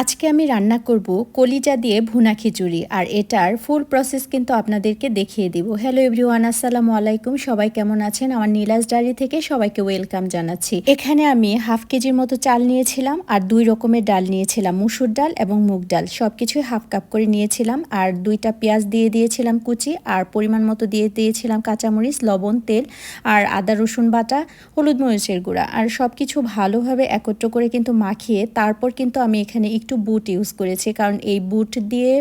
আজকে আমি রান্না করব কলিজা দিয়ে ভুনা খিচুড়ি, আর এটার ফুল প্রসেস কিন্তু আপনাদেরকে দেখিয়ে দিব। হ্যালো এভরিওয়ান আসসালামু আলাইকুম। সবাই কেমন আছেন? আমার নীলাজ ডায়েরি থেকে সবাইকে ওয়েলকাম জানাচ্ছি। এখানে আমি হাফ কেজির মতো চাল নিয়েছিলাম, আর দুই রকমের ডাল নিয়েছিলাম, মুসুর ডাল এবং মুগ ডাল। সব কিছুই হাফ কাপ করে নিয়েছিলাম, আর দুইটা পেঁয়াজ দিয়ে দিয়েছিলাম কুচি, আর পরিমাণ মতো দিয়ে দিয়েছিলাম কাঁচামরিচ, লবণ, তেল, আর আদা, রসুন বাটা, হলুদ মরিচের গুঁড়া। আর সব কিছু ভালোভাবে একত্র করে কিন্তু মাখিয়ে তারপর কিন্তু আমি এখানে একটু বুট ইউজ করেছি। কারণ এই বুট দিয়ে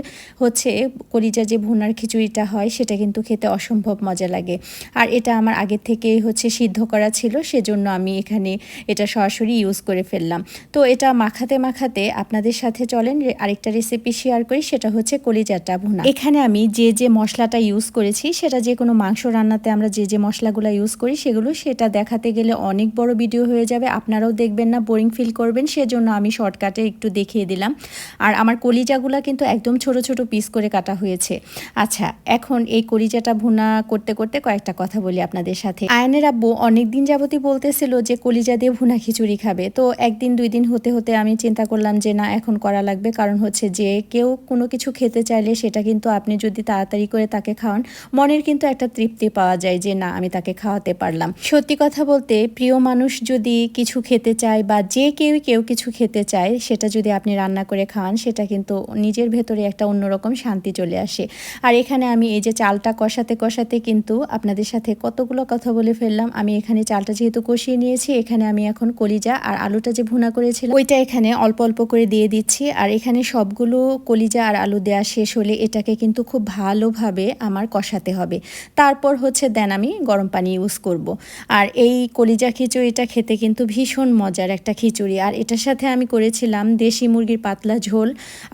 হচ্ছে কলিজা যে ভুনার খিচুড়িটা হয়, সেটা কিন্তু খেতে অসম্ভব মজা লাগে। আর এটা আমার আগের থেকে হচ্ছে সিদ্ধ করা ছিল, সেজন্য আমি এখানে এটা সরাসরি ইউজ করে ফেললাম। তো এটা মাখাতে মাখাতে আপনাদের সাথে চলেন আরেকটা রেসিপি শেয়ার করি, সেটা হচ্ছে কলিজাটা ভুনা। এখানে আমি যে যে মশলাটা ইউজ করেছি, সেটা যে কোনো মাংস রান্নাতে আমরা যে যে মশলাগুলো ইউজ করি, সেগুলো সেটা দেখাতে গেলে অনেক বড় ভিডিও হয়ে যাবে। আপনারাও দেখবেন না বোরিং ফিল করবেন, সেজন্য আমি শর্টকাটে একটু দেখিয়ে দিলাম। আর আমার কলিজাগুলা কিন্তু একদম ছোট ছোট পিস করে কাটা হয়েছে। আচ্ছা এখন এই কলিজাটা ভুনা করতে করতে কয়েকটা কথা বলি আপনাদের সাথে। আয়নের আব্বু অনেক দিন যাবতই বলতেছিল যে কলিজা দিয়ে ভুনা খিচুড়ি খাবে। তো একদিন, দুই দিন হতে হতে আমি চিন্তা করলাম যে না, এখন করা লাগবে। কারণ হচ্ছে যে কেউ কোনো কিছু খেতে চাইলে সেটা কিন্তু আপনি যদি তাড়াতাড়ি করে তাকে খাওয়ান, মনের কিন্তু একটা তৃপ্তি পাওয়া যায় যে না, আমি তাকে খাওয়াতে পারলাম। সত্যি কথা বলতে, প্রিয় মানুষ যদি কিছু খেতে চায় বা যে কেউ কেউ কিছু খেতে চায়, সেটা যদি আপনি রান্না করে খাওয়ান সেটা কিন্তু নিজের ভেতরে একটা অন্যরকম শান্তি চলে আসে। আর এখানে আমি এই যে চালটা কষাতে কষাতে কিন্তু আপনাদের সাথে কতগুলো কথা বলে ফেললাম। আমি এখানে চালটা যেহেতু কষিয়ে নিয়েছি, এখানে আমি এখন কলিজা আর আলুটা যে ভুনা করেছিলাম, ওইটা এখানে অল্প অল্প করে দিয়ে দিচ্ছি। আর এখানে সবগুলো কলিজা আর আলু দেওয়া শেষ হলে এটাকে কিন্তু খুব ভালোভাবে আমার কষাতে হবে। তারপর হচ্ছে দেন আমি গরম পানি ইউজ করব। আর এই কলিজা খিচুড়িটা খেতে কিন্তু ভীষণ মজার একটা খিচুড়ি। আর এটার সাথে আমি করেছিলাম দেশি মুরগির পাতলা ঝোল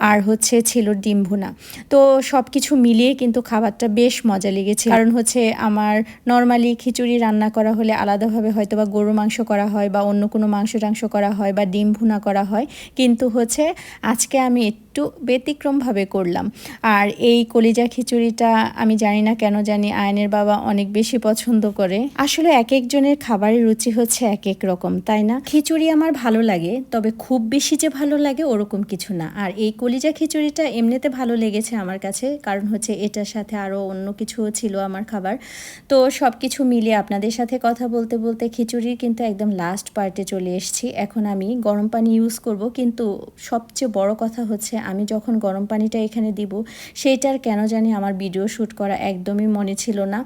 আর হচ্ছে ছেলোর ডিম ভুনা। তো সব কিছু মিলিয়ে কিন্তু খাবারটা বেশ মজা লেগেছে। কারণ হচ্ছে আমার নর্মালি খিচুড়ি রান্না করা হলে আলাদাভাবে হয়তো বা গরু মাংস করা হয় বা অন্য কোনো মাংস টাংস করা হয় বা ডিম ভুনা করা হয়। কিন্তু হচ্ছে আজকে আমি একটু ব্যতিক্রমভাবে করলাম। আর এই কলিজা খিচুড়িটা আমি জানি না কেন জানি আয়নের বাবা অনেক বেশি পছন্দ করে। আসলে এক একজনের খাবারের রুচি হচ্ছে এক এক রকম, তাই না? খিচুড়ি আমার ভালো লাগে, তবে খুব বেশি যে ভালো লাগে ওরকম কিছু না। আর এই কলিজা খিচুড়িটা এমনিতে ভালো লেগেছে আমার কাছে, কারণ হচ্ছে এটার সাথে আরও অন্য কিছুও ছিল আমার খাবার। তো সব কিছু মিলিয়ে আপনাদের সাথে কথা বলতে বলতে খিচুড়ির কিন্তু একদম লাস্ট পার্টে চলে এসেছি। এখন আমি গরম পানি ইউজ করব, কিন্তু সবচেয়ে বড় কথা হচ্ছে আমি যখন গরম পানিটা এখানে দিব, সেইটার কেন জানি আমার ভিডিও শ্যুট করা একদমই মনে ছিল না।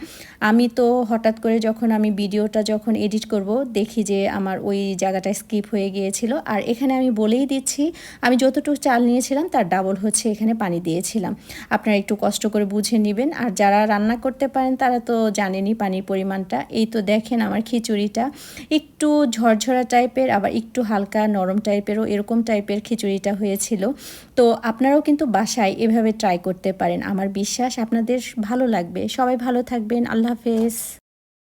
আমি তো হঠাৎ করে যখন আমি ভিডিওটা যখন এডিট করব, দেখি যে আমার ওই জায়গাটা স্কিপ হয়ে গিয়েছিল। আর এখানে আমি বলেই দিচ্ছি, আমি যতটুকু চাল নিয়েছিলাম, তার ডাবল হচ্ছে এখানে পানি দিয়েছিলাম। আপনারা একটু কষ্ট করে বুঝে নেবেন। আর যারা রান্না করতে পারেন, তারা তো জানেনই পানির পরিমাণটা। এই তো দেখেন আমার খিচুড়িটা। একটু ঝরঝরা টাইপের আবার একটু হালকা নরম টাইপেরও এরকম টাইপের খিচুড়িটা হয়েছিল। তো আপনারাও কিন্তু বাসায় এভাবে ট্রাই করতে পারেন। আমার বিশ্বাস আপনাদের ভালো লাগবে। সবাই ভালো থাকবেন। আল্লাহ হাফেজ।